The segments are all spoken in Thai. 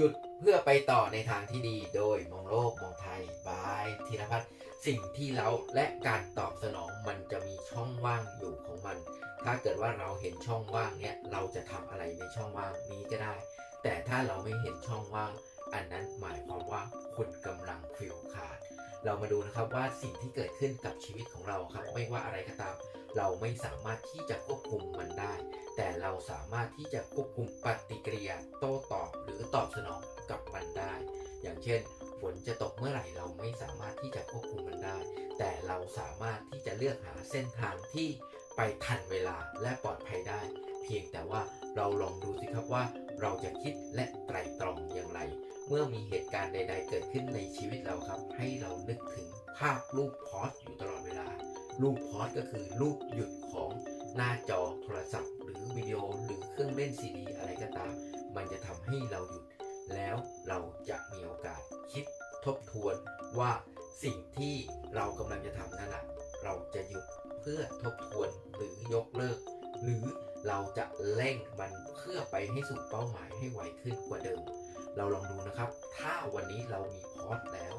หยุดเพื่อไปต่อในทางที่ดีโดยมองโลกมองไทยบายธีรพัฒน์สิ่งที่เราและการตอบสนองมันจะมีช่องว่างอยู่ของมัน ถ้าเกิดว่าเราเห็นช่องว่างเนี่ยเราจะทำอะไรในช่องว่างนี้ก็ได้ แต่ถ้าเราไม่เห็นช่องว่าง อันนั้นหมายความว่าคุณกำลังฟิลขาด เรามาดูนะครับว่าสิ่งที่เกิดขึ้นกับชีวิตของเราครับ ไม่ว่าอะไรก็ตาม เราไม่สามารถที่จะควบคุมมันได้ แต่เราสามารถที่จะควบคุมปฏิกิริยาโต้ตอบ อตอบสนองกับมันได้ อย่างเช่นฝนจะตกเมื่อไหร่เราไม่สามารถที่จะควบคุมมันได้ แต่เราสามารถที่จะเลือกหาเส้นทางที่ไปทันเวลาและปลอดภัยได้ เพียงแต่ว่าเราลองดูสิครับว่า เราจะคิดและไตรตรองอย่างไร เมื่อมีเหตุการณ์ใด ๆ เกิดขึ้นในชีวิตเราครับ ให้เรานึกถึงภาพรูปพอสอยู่ตลอดเวลา รูปพอสก็คือรูปหยุดของหน้าจอโทรศัพท์ หรือวิดีโอหรือเครื่องเล่นซีดีอะไรก็ตาม มันจะทำให้เราหยุด แล้วเราจะมีโอกาสคิดทบทวนว่าสิ่งที่เรากำลังจะทำนั่นแหะเราจะหยุดเพื่อทบทวนหรือยกเลิก หรือเราจะเร่งมันเพื่อไปให้สู่เป้าหมายให้ไวขึ้นกว่าเดิม เราลองดูนะครับ ถ้าวันนี้เรามีพอร์ตแล้ว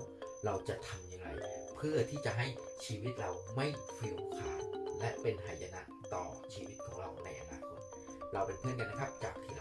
เราจะทำยังไงเพื่อที่จะให้ชีวิตเราไม่ฟิลขาดและเป็นหายนะต่อชีวิตของเราในอนาคตเราเป็นเพื่อนกันนะครับจากที